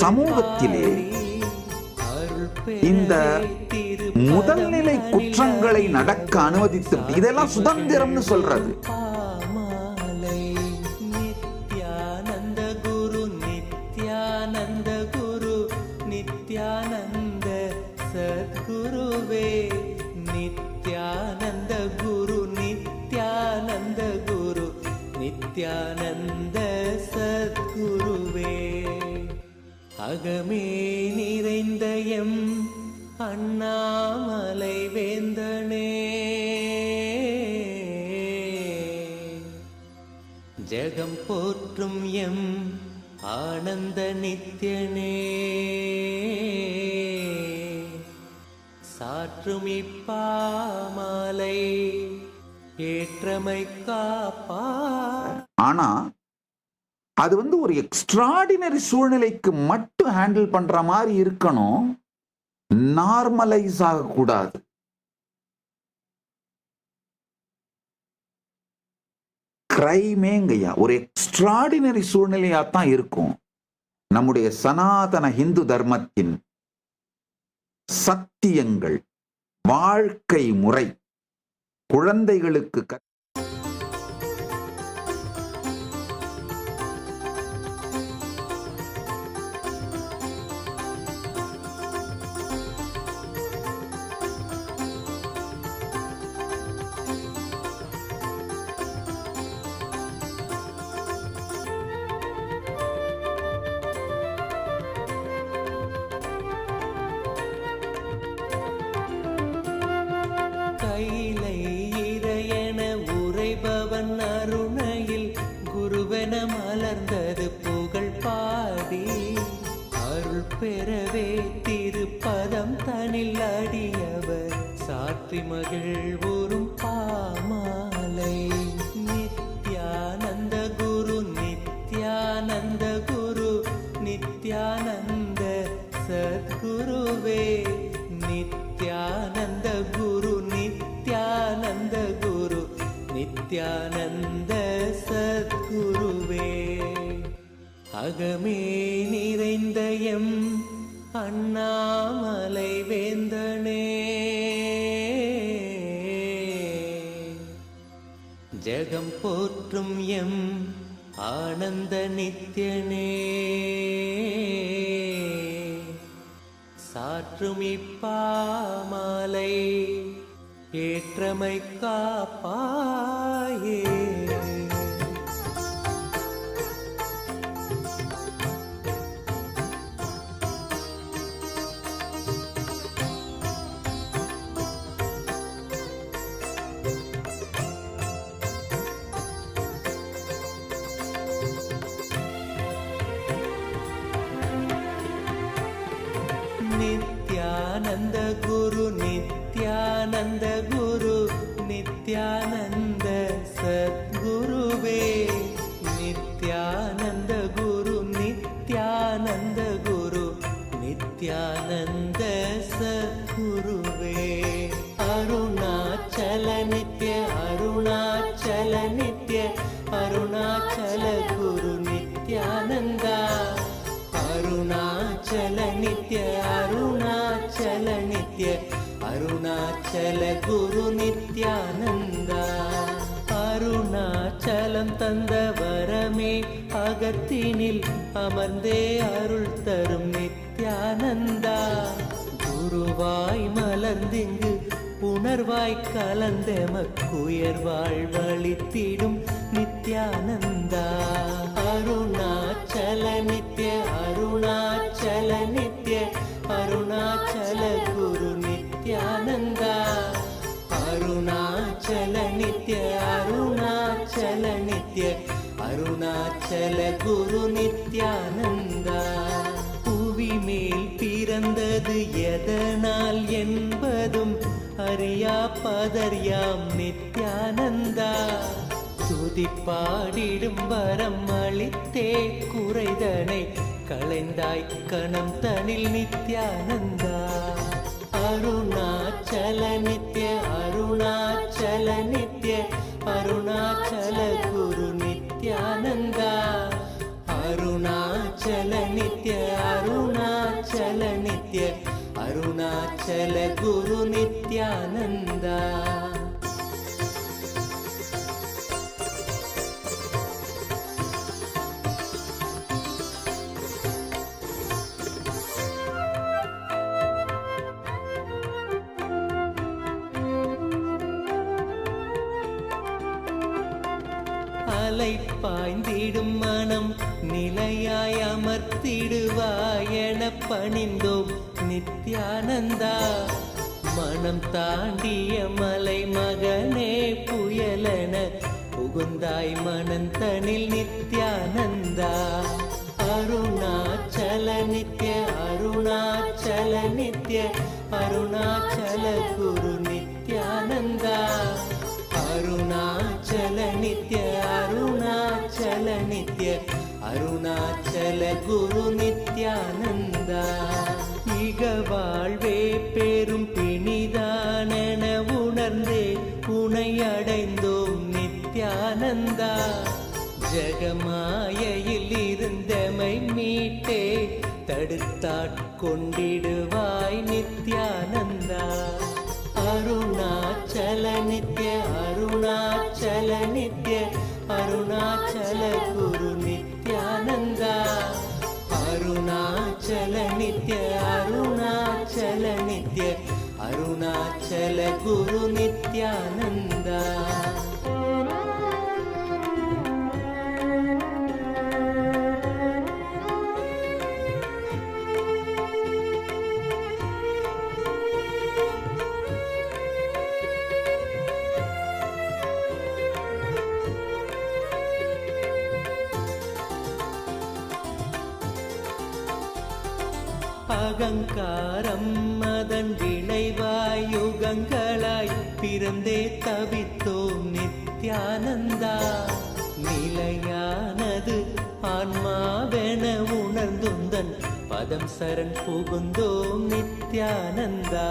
சமூகத்திலே இந்த முதல்நிலை குற்றங்களை நடக்க அனுமதித்து இதெல்லாம் சுதந்திரம்னு சொல்றது. நித்யானந்த குரு அகமே நிறைந்த எம் அண்ணாமலை வேந்தனே. ஜெகம் போற்றும் எம் ஆனந்த நித்யனே. சாற்றும் இப்பாமாலை ஏற்றமை காப்பா ஆனா அது வந்து ஒரு எக்ஸ்ட்ராடினரி சூழ்நிலைக்கு மட்டும் ஹேண்டில் பண்ற மாதிரி இருக்கணும். நார்மலைஸ் ஆகக்கூடாது. கிரைமேங்கய்யா ஒரு எக்ஸ்ட்ராடினரி சூழ்நிலையா தான் இருக்கும். நம்முடைய சனாதன ஹிந்து தர்மத்தின் சத்தியங்கள் வாழ்க்கை முறை குழந்தைகளுக்கு குரு நித்யானந்த குரு நித்யானந்த சத்குருவே. அகமே நிறைந்த எம் அண்ணாமலை வேந்தனே. ஜெகம் போற்றும் எம் ஆனந்த நித்யனே. சாற்றும் இப்பாமாலை ஏற்றமை காப்பாயே நித்யானந்த அருணாச்சல குரு நித்யானந்தா. அருணாச்சலம் தந்த வரமே அகத்தினில் அமர்ந்தே அருள் தரும் நித்யானந்தா. குருவாய் மலர்ந்திங்கு உணர்வாய் கலந்தெமக்குயர்வாழ் வாழ்வழித்திடும் நித்யானந்தா. அருணாச்சல நித்ய அருணாச்சல நித்ய அருணாச்சல நித்ய அருணாச்சல நித்ய அருணாச்சல குரு நித்யானந்தா. புவி மேல் பிறந்தது எதனால் என்பதும் அறியா பதறியாம் நித்யானந்தா. துதி பாடிடும் வரம் அளித்தே குறைதனை களைந்தாய் கணம் தனில் நித்யானந்தா. அருணாச்சல நித்ய அருணாச்சல ನಿತ್ಯ ಅರುಣಾಚಲ ಗುರು ನಿತ್ಯಾನಂದ ಅರುಣಾಚಲ ನಿತ್ಯ ಅರುಣಾಚಲ ನಿತ್ಯ ಅರುಣಾಚಲ ಗುರು ನಿತ್ಯಾನಂದ என பணிந்தோம் நித்யானந்தா. மனம் தாண்டிய மலை மகனே புயலன புகுந்தாய் மனந்தனில் நித்யானந்தா. அருணாச்சல நித்ய அருணாச்சல நித்ய அருணாச்சல குரு நித்யானந்தா. அருணாச்சல நித்ய அருணாச்சல நித்ய அருணாச்சல குரு நித்யானந்தா இக வாழ்வே பெரும் பிணிதானென உணர்ந்தே உனை அடைந்தோம் நித்யானந்தா. ஜெகமாயையில் இருந்தமை மீட்டே தடுத்தாட்கொண்டிடுவாய் நித்யானந்தா. அருணாச்சல நித்ய அருணாச்சல நித்ய அருணாச்சல குரு நித்யானந்தா அருணாச்சல நித்ய அருணாச்சல நித்ய அருணாச்சல குரு காரம் அதன் விளைவாய் யுகங்களாய் பிறந்தே தவித்தோம் நித்யானந்தா. நிலையானது ஆன்மாவென உணர்ந்துந்தன் பதம் சரண் புகுந்தோம் நித்யானந்தா.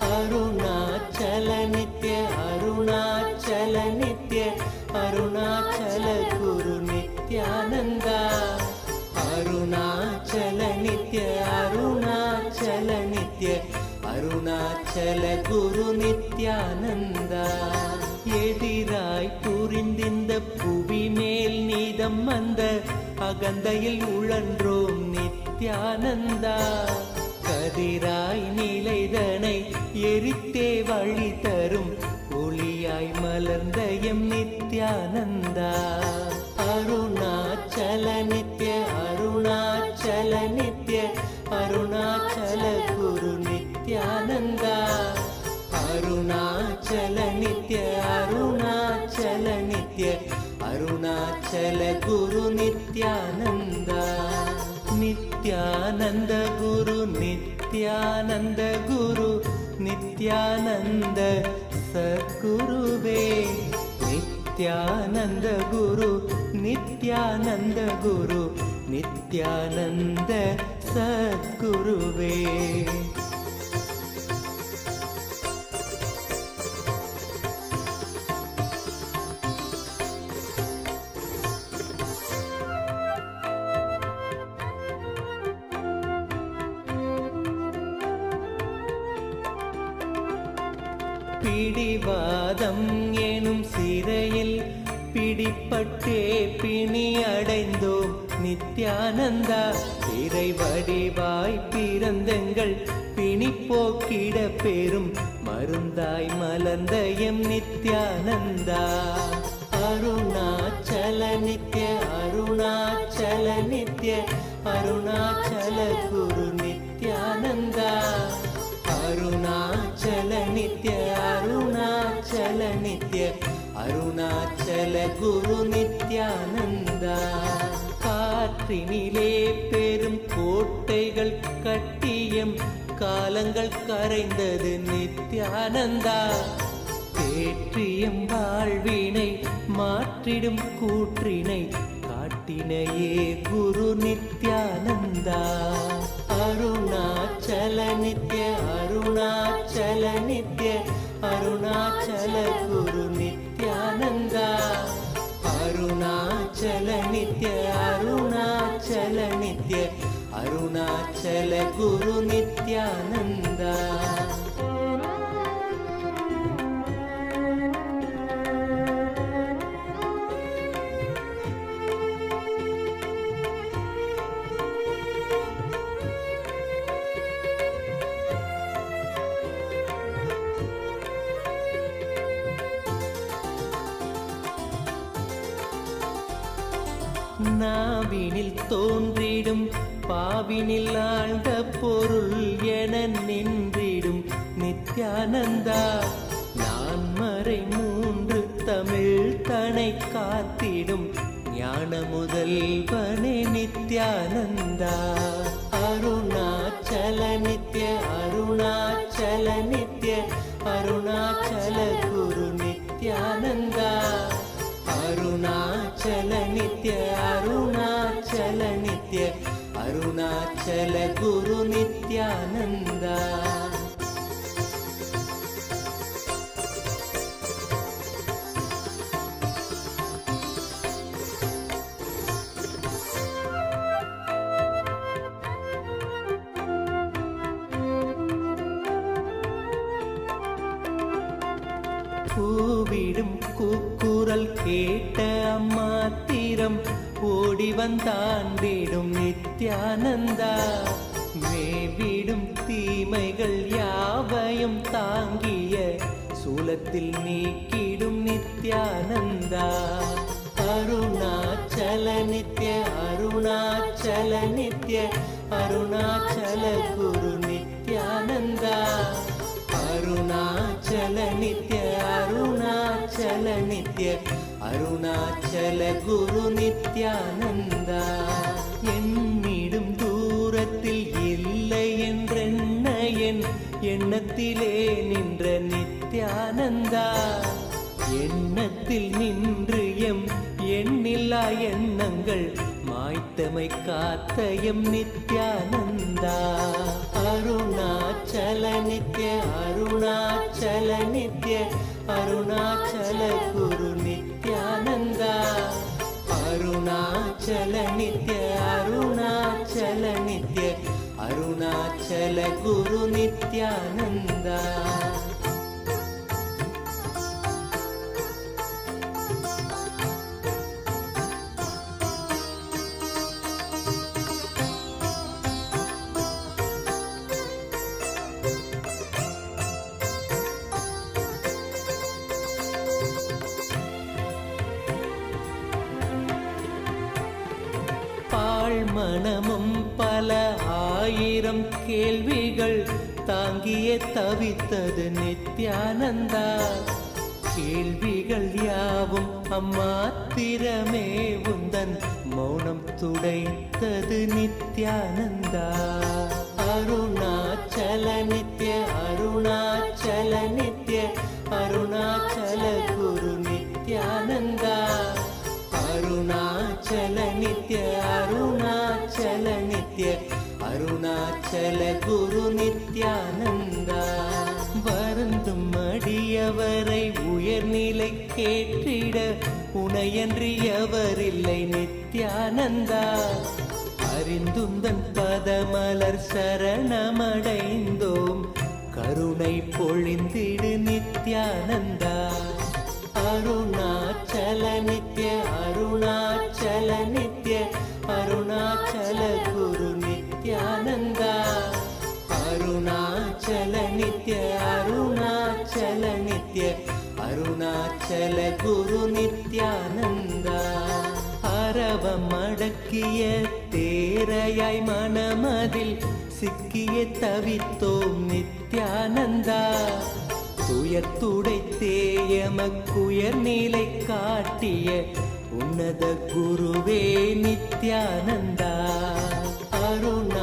அருணாச்சல நித்ய அருணாச்சல நித்ய அருணாச்சல குரு நித்யானந்தா. அருணாச்சல நித்ய அருணாச்சல நித்ய அருணாச்சல குரு நித்யானந்தா. எதிராய் புரிந்திந்த புவி மேல் நீதம் அந்த அகந்தையில் உழன்றோம் நித்யானந்தா. கதிராய் நிலைதனை எரித்தே வழி நித்யானந்த சத்குருவே நித்யானந்த குரு நித்யானந்த குரு நித்யானந்த சத்குருவே. பட்டே பிணி அடைந்தோம் நித்யானந்தா. இறை வடிவாய் பிறந்தங்கள் பிணி போக்கிட பெரும் மருந்தாய் மலர்ந்த எம் நித்யானந்தா. அருணாச்சல நித்ய அருணாச்சல நித்ய அருணாச்சல குரு நித்யானந்தா. அருணாச்சல நித்ய அருணாச்சல நித்ய அருணாச்சல குரு நித்யானந்தா காற்றினிலே பெரும் கோட்டைகள் கட்டியம் காலங்கள் கரைந்தது நித்யானந்தா. தேற்றியம் வாழ்வினை மாற்றிடும் கூற்றினை காட்டினையே குரு நித்யானந்தா. அருணாச்சல நித்ய அருணாச்சல நித்ய அருணாச்சல குரு நித்ய. నిత్యానందా. అరుణాచల నిత్య అరుణాచల నిత్య అరుణాచల గురు నిత్యానంద. நித்யானந்தா நான் மறை மூன்று தமிழ் தனை காத்திடும் ஞான முதல்வனே நித்யானந்தா. அருணாச்சல நித்ய அருணாச்சல நித்ய அருணாச்சல குரு நித்யானந்தா. அருணாச்சல நித்ய அருணாச்சல நித்ய அருணாச்சல குரு நித்யானந்தா. கூவிடும் கூக்குரல் கேட்ட அம்மாத்திரம் ஓடி வந்தான் வந்தாண்டிடும் நித்யானந்தா. மேவிடும் தீமைகள் யாவையும் தாங்கிய சூலத்தில் நீக்கிடும் நித்யானந்தா. அருணாச்சல நித்ய அருணாச்சல நித்ய அருணாச்சல குரு நித்யானந்தா. அருணாச்சல நித்ய அருணாச்சல நித்ய அருணாச்சல குரு நித்யானந்தா. என்னிடும் தூரத்தில் இல்லை என்றென்ன என் எண்ணத்திலே நின்ற நித்யானந்தா? எண்ணத்தில் நின்று எம் எண்ணில்லா எண்ணங்கள் மாய்த்தமை காத்த எம் நித்யானந்தா. அருணாச்சல நித்யா நித்யானந்தா பாழ் மனமும் பல ஆயிரம் கேள்விகள் தாங்கியே தவித்தது நித்யானந்தா. கேள்விகள் யாவும் அம்மாத்திரமே உந்தன் மௌனம் துடைத்தது நித்யானந்தா. அருணாச்சல நித்ய அருணாச்சல நித்ய அருணாச்சல குரு நித்யானந்தா. அருணாச்சல நித்ய அருணாச்சல நித்ய அருணாச்சல குரு நித்யானந்தா வருந்தும் அடியவரை உயர்நிலை கேட்டிட உனையன்றி எவரில்லை நித்யானந்தா அறிந்துந்தன் பதமலர் சரணமடைந்தோம் கருணை பொழிந்திடு நித்யானந்தா. அருணாச்சல நித்ய அருணாச்சல நித்ய குரு நித்யானந்தா அரவம் அடக்கிய தேரையாய் மனமதில் சிக்கிய தவித்தோம் நித்யானந்தா. துயத்துடை தேயமக்குயர் நிலை காட்டிய உன்னத குருவே நித்யானந்தா. அருணாச்சல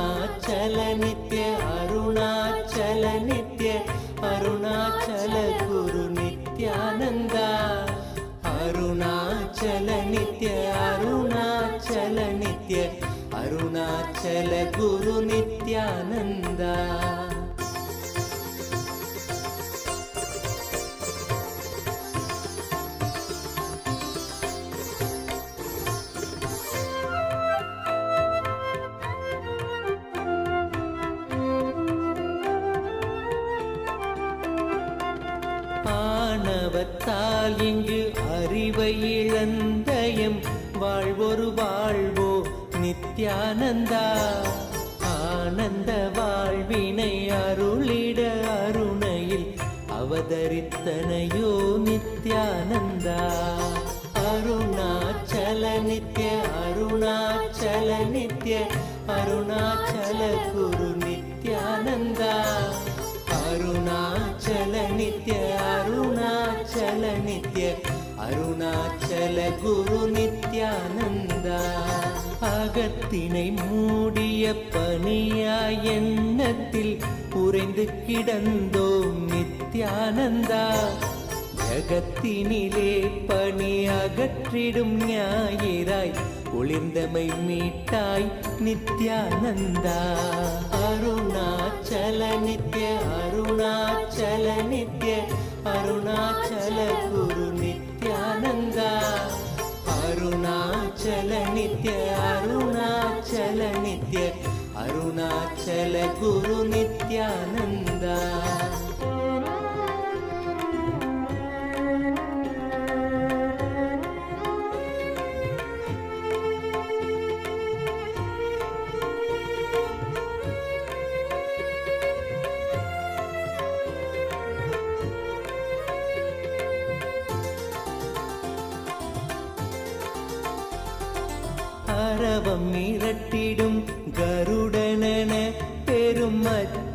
ஆணவத்தால் இங்கு அறிவை இழந்தயம். வாழ்வொரு வாழ்வோ நித்யானந்தா. ஆனந்த வாழ்வினை அருளிட அருணையில் அவதரித்தனையோ நித்யானந்தா. அருணாச்சல நித்ய அருணாச்சல நித்ய அருணாச்சல குரு நித்யானந்தா. அருணாச்சல நித்ய அருணாச்சல நித்ய அருணாச்சல குரு நித்யானந்தா அகத்தினை மூடிய பணியா எண்ணத்தில் உறைந்து கிடந்தோம் நித்யானந்தா. ஜகத்தினிலே பணி அகற்றிடும் ஞாயிறாய் ஒளிர்ந்தமை மீட்டாய் நித்யானந்தா. அருணாச்சல நித்ய அருணாச்சல நித்ய அருணாச்சல குரு நித்யானந்தா அருணாச்சல நித்ய அருணாச்சல நித்ய அருணாச்சல குரு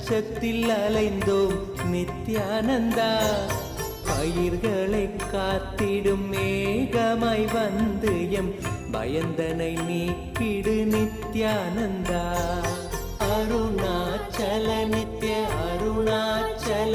வெளிச்சத்தில் அலைந்தோம் நித்யானந்தா. பயிர்களை காத்திடும் மேகமாய் வந்து எம் பயந்தனை நீக்கிடு நித்யானந்தா. அருணாச்சல நித்ய அருணாச்சல நித்ய அருணாச்சல